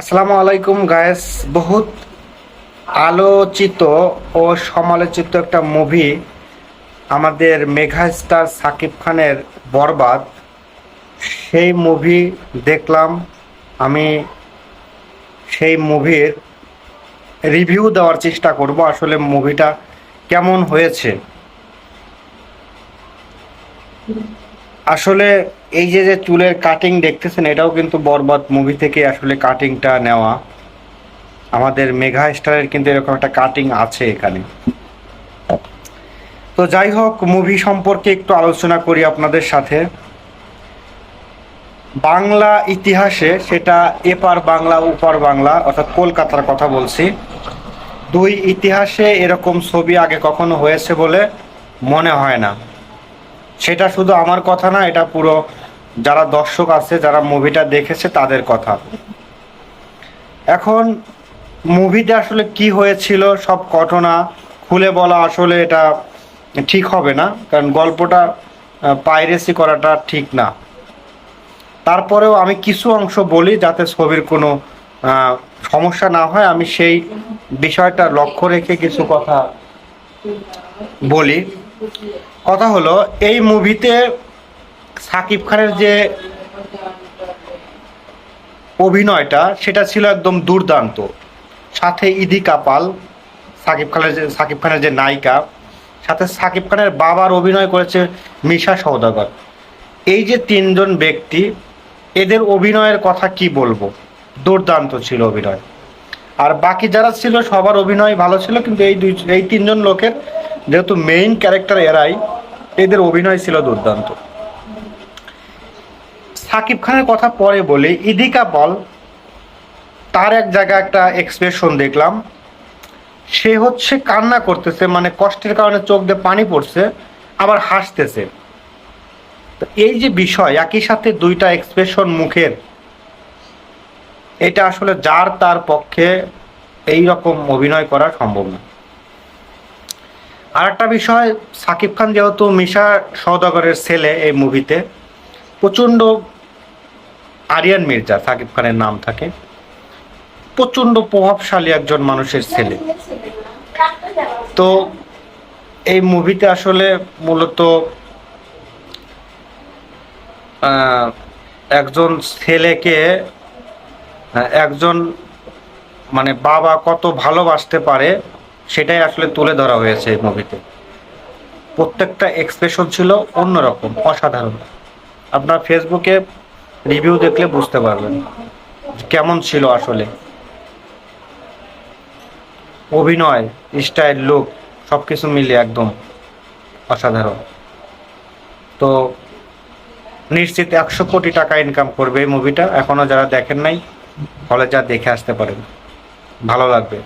আসসালামু আলাইকুম গায়েস বহুত আলোচিত ও সমালোচিত একটা মুভি আমাদের মেঘা স্টার সাকিব খানের বরবাদ। সেই মুভি দেখলাম আমি। সেই মুভির রিভিউ দেওয়ার চেষ্টা করব আসলে মুভিটা কেমন হয়েছে। আসলে এই যে যে চুলের কাটিং দেখতেছেন, এটাও কিন্তু বরবাদ মুভি থেকে আসলে কাটিংটা নেওয়া। আমাদের মেঘা স্টারের কিন্তু এরকম একটা কাটিং আছে এখানে। তো যাই হোক মুভি সম্পর্কে একটু আলোচনা করি আপনাদের সাথে। বাংলা ইতিহাসে সেটা এপার বাংলা উপার বাংলা, অর্থাৎ কলকাতার কথা বলছি। দুই ইতিহাসে এরকম ছবি আগে কখনো হয়েছে বলে মনে হয় না। সেটা শুধু আমার কথা না, এটা পুরো যারা দর্শক আছে, যারা মুভিটা দেখেছে, তাদের কথা। এখন মুভিতে আসলে কি হয়েছিল, সব ঘটনা খুলে বলা আসলে এটা ঠিক হবে না, কারণ গল্পটা পাইরেসি করাটা ঠিক না। তারপরেও আমি কিছু অংশ বলি যাতে ছবির কোনো সমস্যা না হয়। আমি সেই বিষয়টা লক্ষ্য রেখে কিছু কথা বলি। কথা হলো, এই মুভিতে সাকিব খানের যে অভিনয়টা, সেটা ছিল একদম দুর্দান্ত। সাথে ইদি কাপাল, সাকিব খানের যে সাকিব খানের যে নায়িকা, সাথে সাকিব খানের বাবার অভিনয় করেছে মিশা সৌদাগর এই যে তিনজন ব্যক্তি, এদের অভিনয়ের কথা কি বলব? দুর্দান্ত ছিল অভিনয়। আর বাকি যারা ছিল, সবার অভিনয় ভালো ছিল, কিন্তু এই দুই এই তিনজন লোকের যেহেতু মেইন ক্যারেক্টার এরাই, এদের অভিনয় ছিল দুর্দান্ত। সাকিব খানের কথা পরে বলি, ইদিকা বল, তার এক জায়গায় একটা এক্সপ্রেশন দেখলাম। সে হচ্ছে কান্না করতেছে মানে কষ্টের কারণে চোখ দিয়ে পানি পড়ছে, আবার হাসতেছে। এই যে বিষয়, একই সাথে দুইটা এক্সপ্রেশন মুখের, এটা আসলে যার তার পক্ষে এই রকম অভিনয় করা সম্ভব না। আর একটা বিষয়, সাকিব খান যেহেতু মিশা সওদাগরের ছেলে এই মুভিতে, প্রচণ্ড আরিয়ান মির্জা সাকিব খানের নাম থাকে, প্রচণ্ড প্রভাবশালী একজন মানুষের ছেলে। তো এই মুভিতে আসলে মূলত একজন ছেলেকে একজন মানে বাবা কত ভালোবাসতে পারে সেটাই আসলে তুলে ধরা হয়েছে এই মুভিতে প্রত্যেকটা এক্সপ্রেশন ছিল অন্যরকম, অসাধারণ। আপনার ফেসবুকে রিভিউ দেখলে বুঝতে পারবেন কেমন ছিল আসলে। অভিনয় স্টাইল লুক সব কিছু মিলিয়ে একদম অসাধারণ। তো নিশ্চিত একশো কোটি টাকা ইনকাম করবে এই মুভিটা এখনও যারা দেখেন নাই, হলে যা দেখে আসতে পারেন। ভালো লাগবে।